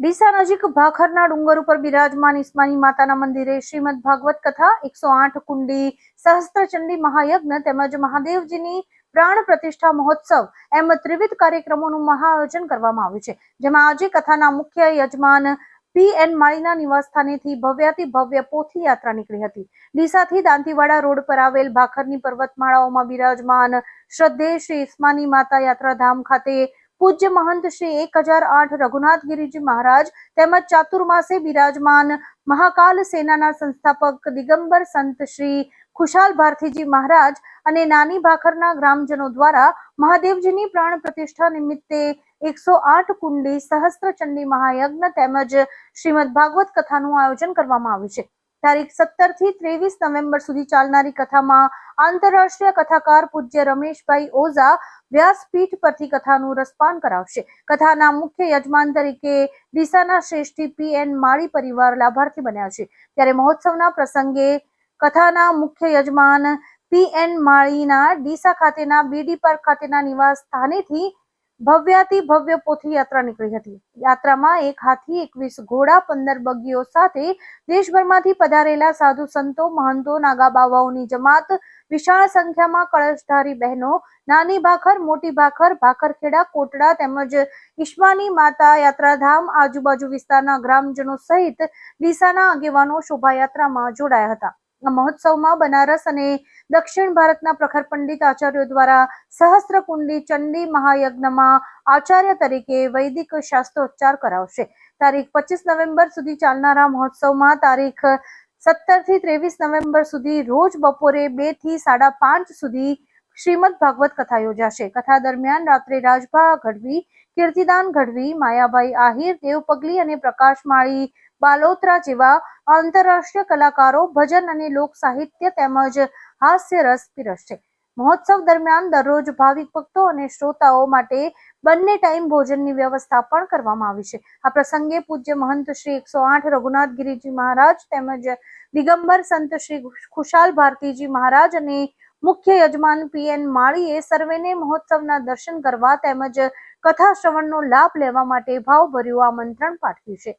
ડીસા નજીક ભાખરના ડુંગર ઉપર બિરાજમાન ઈસ્માની માતાના મંદિરે શ્રીમદ ભાગવત કથા એકસો આઠ કુંડી, સહસ્ત્રચંડી મહાયજ્ઞ તેમજ મહાદેવજીની પ્રાણ પ્રતિષ્ઠા મહોત્સવ એમ ત્રિવિધ કાર્યક્રમોનું મહાઆયોજન કરવામાં આવ્યું છે. જેમાં આજે કથાના મુખ્ય યજમાન પી એન માળીના નિવાસસ્થાનેથી ભવ્યાથી ભવ્ય પોથી યાત્રા નીકળી હતી. ડીસાથી દાંતીવાડા રોડ પર આવેલ ભાખરની પર્વતમાળાઓમાં બિરાજમાન શ્રદ્ધે શ્રી ઇસ્માની માતા યાત્રાધામ ખાતે પૂજ્ય મહંત શ્રી એક હજાર આઠ રઘુનાથ ગિરિજી મહારાજ તેમજ ચાતુર્માસે બિરાજમાન મહાકાલ સેનાના સંસ્થાપક દિગંબર સંત શ્રી ખુશાલ ભારતીજી મહારાજ અને નાની ભાખરના ગ્રામજનો દ્વારા મહાદેવજીની પ્રાણ પ્રતિષ્ઠા નિમિત્તે એકસો આઠ કુંડી સહસ્ત્રચંડી મહાયજ્ઞ તેમજ શ્રીમદ ભાગવત કથાનું આયોજન કરવામાં આવ્યું છે. તારીખ સત્તરથી ત્રેવીસ નવેમ્બર સુધી ચાલનારી કથામાં આંતરરાષ્ટ્રીય કથાકાર પૂજ્ય રમેશભાઈ ઓઝા વ્યાસપીઠ પરથી કથાનું રસપાન કરાવશે. કથાના મુખ્ય યજમાન તરીકે ડીસાના શ્રેષ્ઠી પી એન માળી પરિવાર લાભાર્થી બન્યા છે. ત્યારે મહોત્સવના પ્રસંગે કથાના મુખ્ય યજમાન પી એન માળીના ડીસા ખાતેના બીડી પાર્ક ખાતેના નિવાસ સ્થાનેથી ભવ્યાતિ ભવ્ય પોથી યાત્રા નીકળી હતી. યાત્રામાં એક હાથી, એકવીસ ઘોડા, પંદર બગીઓ સાથે દેશભરમાંથી પધારેલા સાધુ સંતો, મહંતો નાગા બાવાઓની જમાત, વિશાળ સંખ્યામાં કળશધારી બહેનો, નાની ભાખર, મોટી ભાખર, ભાખરખેડા, કોટડા તેમજ ઈશ્માની માતા યાત્રાધામ આજુબાજુ વિસ્તારના ગ્રામજનો સહિત ડીસાના આગેવાનો શોભાયાત્રામાં જોડાયા હતા. આ મહોત્સવમાં બનારસ અને દક્ષિણ ભારતના પ્રખર પંડિત આચાર્યો દ્વારા સહસ્ત્ર કુંડી ચંડી મહાયજ્ઞમાં આચાર્ય તરીકે વૈદિક શાસ્ત્રોચ્ચાર કરાવશે. તારીખ પચીસ નવેમ્બર સુધી ચાલનારા મહોત્સવમાં તારીખ સત્તરથી ત્રેવીસ નવેમ્બર સુધી રોજ બપોરે બેથી સાડા પાંચ સુધી શ્રીમદ ભાગવત કથા યોજાશે. કથા દરમિયાન રાત્રે રાજભા ગઢવી, કીર્તિદાન ગઢવી માયાભાઈ આહિર દેવ પગલી અને પ્રકાશ માળી બાલોત્રા જેવા આંતરરાષ્ટ્રીય કલાકારો, ભજન અને લોક સાહિત્ય તેમજ હાસ્ય રસ પીરસશે મહોત્સવ દરમિયાન દરરોજ ભાવિક ભક્તો અને શ્રોતાઓ માટે બંને ટાઈમ ભોજનની વ્યવસ્થા પણ કરવામાં આવી છે. આ પ્રસંગે પૂજ્ય મહંત શ્રી એકસો આઠ રઘુનાથ ગિરિજી મહારાજ તેમજ દિગંબર સંત શ્રી ખુશાલ ભારતીજી મહારાજ અને મુખ્ય યજમાન પી એન માળીએ સર્વેને મહોત્સવના દર્શન કરવા તેમજ કથા શ્રવણનો લાભ લેવા માટે ભાવભર્યું આમંત્રણ પાઠવ્યું છે.